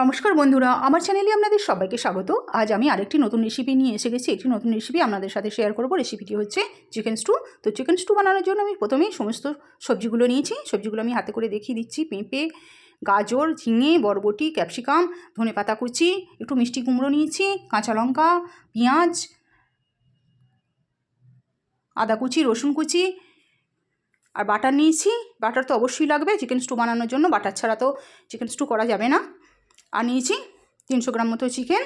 নমস্কার বন্ধুরা, আমার চ্যানেলে আপনাদের সবাইকে স্বাগত। আজ আমি আরেকটি নতুন রেসিপি নিয়ে এসে গেছি একটি নতুন রেসিপি আপনাদের সাথে শেয়ার করব। রেসিপিটি হচ্ছে চিকেন স্টু তো চিকেন স্টু বানানোর জন্য আমি প্রথমেই সমস্ত সবজিগুলো নিয়েছি। সবজিগুলো আমি হাতে করে দেখিয়ে দিচ্ছি। পেঁপে, গাজর, ঝিঙে, বরবটি ক্যাপসিকাম ধনে পাতা কুচি, একটু মিষ্টি কুমড়ো নিয়েছি, কাঁচা লঙ্কা, পেঁয়াজ, আদা কুচি, রসুন কুচি আর বাটার নিয়েছি। বাটার তো অবশ্যই লাগবে। চিকেন স্টু বানানোর জন্য বাটার ছাড়া তো চিকেন স্টু করা যাবে না। আর নিয়েছি তিনশো গ্রাম মতো চিকেন।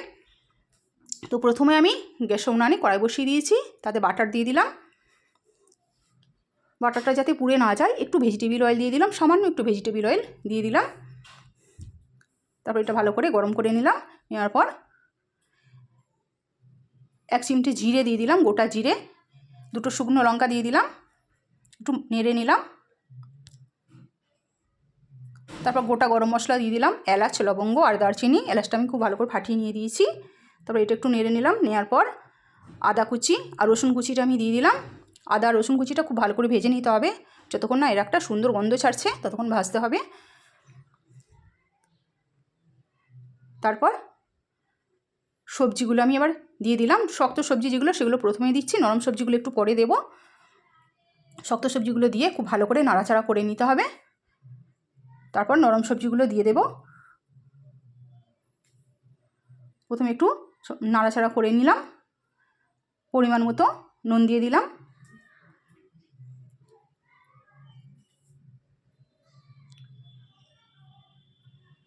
তো প্রথমে আমি গ্যাসে উনানে কড়াই বসিয়ে দিয়েছি, তাতে বাটার দিয়ে দিলাম। বাটারটা যাতে পুড়ে না যায়, একটু ভেজিটেবিল অয়েল দিয়ে দিলাম, সামান্য একটু ভেজিটেবিল অয়েল দিয়ে দিলাম। তারপর এটা ভালো করে গরম করে নিলাম, নেওয়ার পর এক চিমটে জিরে দিয়ে দিলাম, গোটা জিরে, দুটো শুকনো লঙ্কা দিয়ে দিলাম, একটু নেড়ে নিলাম। তারপর গোটা গরম মশলা দিয়ে দিলাম, এলাচ, লবঙ্গ আর দারচিনি। এলাচটা আমি খুব ভালো করে ফাটিয়ে নিয়ে দিয়েছি। তারপর এটা একটু নেড়ে নিলাম নেওয়ার পর আদা কুচি আর রসুন কুচিটা আমি দিয়ে দিলাম। আদা রসুন কুচিটা খুব ভালো করে ভেজে নিতে হবে। যতক্ষণ না এর একটা সুন্দর গন্ধ ছাড়ছে, ততক্ষণ ভাজতে হবে। তারপর সবজিগুলো আমি এবার দিয়ে দিলাম। শক্ত সবজি যেগুলো সেগুলো প্রথমেই দিচ্ছি, নরম সবজিগুলো একটু পরে দেবো। শক্ত সবজিগুলো দিয়ে খুব ভালো করে নাড়াচাড়া করে নিতে হবে। তারপর নরম সবজিগুলো দিয়ে দেব। প্রথমে একটু নাড়াচাড়া করে নিলাম। পরিমাণ মতো নুন দিয়ে দিলাম।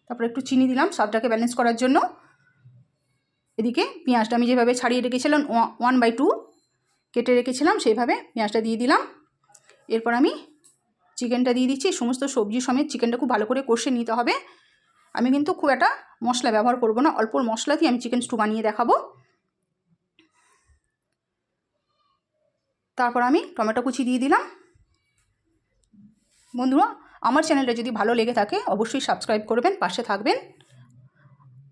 তারপর একটু চিনি দিলাম স্বাদটাকে ব্যালেন্স করার জন্য। এদিকে পেঁয়াজটা আমি যেভাবে ছাড়িয়ে রেখেছিলাম ওয়ান বাই টু কেটে রেখেছিলাম, সেইভাবে পেঁয়াজটা দিয়ে দিলাম। এরপর আমি চিকেনটা দিয়ে দিচ্ছি, সমস্ত সবজি সমেত চিকেনটা খুব ভালো করে কষে নিতে হবে। আমি কিন্তু খুব একটা মশলা ব্যবহার করব না, অল্প মশলা দিয়ে আমি চিকেন স্টু বানিয়ে দেখাবো। তারপর আমি টমেটো কুচি দিয়ে দিলাম। বন্ধুরা, আমার চ্যানেলটা যদি ভালো লেগে থাকে, অবশ্যই সাবস্ক্রাইব করবেন, পাশে থাকবেন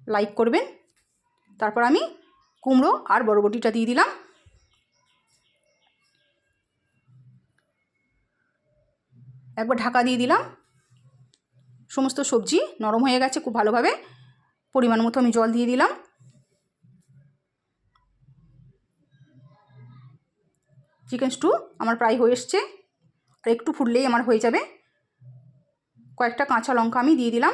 লাইক করবেন। তারপর আমি কুমড়ো আর বরবটিটা দিয়ে দিলাম। একবার ঢাকা দিয়ে দিলাম। সমস্ত সবজি নরম হয়ে গেছে খুব ভালোভাবে। পরিমাণ মতো আমি জল দিয়ে দিলাম। চিকেন স্টু আমার প্রায় হয়ে এসছে। আর একটু ফুটলেই আমার হয়ে যাবে। কয়েকটা কাঁচা লঙ্কা আমি দিয়ে দিলাম।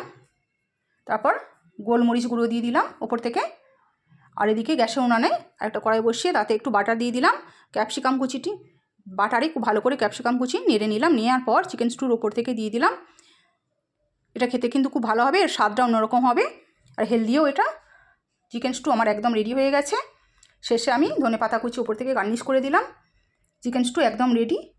তারপর গোলমরিচ গুঁড়ো দিয়ে দিলাম ওপর থেকে। আর এদিকে গ্যাসে উনানে একটা কড়াই বসিয়ে তাতে একটু বাটার দিয়ে দিলাম। ক্যাপসিকাম কুচিটি। বাটারে খুব ভালো করে ক্যাপসিকাম কুচি নেড়ে নিলাম। নেওয়ার পর চিকেন স্টুর ওপর থেকে দিয়ে দিলাম। এটা খেতে কিন্তু খুব ভালো হবে, এর স্বাদটা অন্যরকম হবে। আর হেলদিও এটা। চিকেন স্টু আমার একদম রেডি হয়ে গেছে। শেষে আমি ধনে পাতা কুচি ওপর থেকে গার্নিশ করে দিলাম। চিকেন স্টু একদম রেডি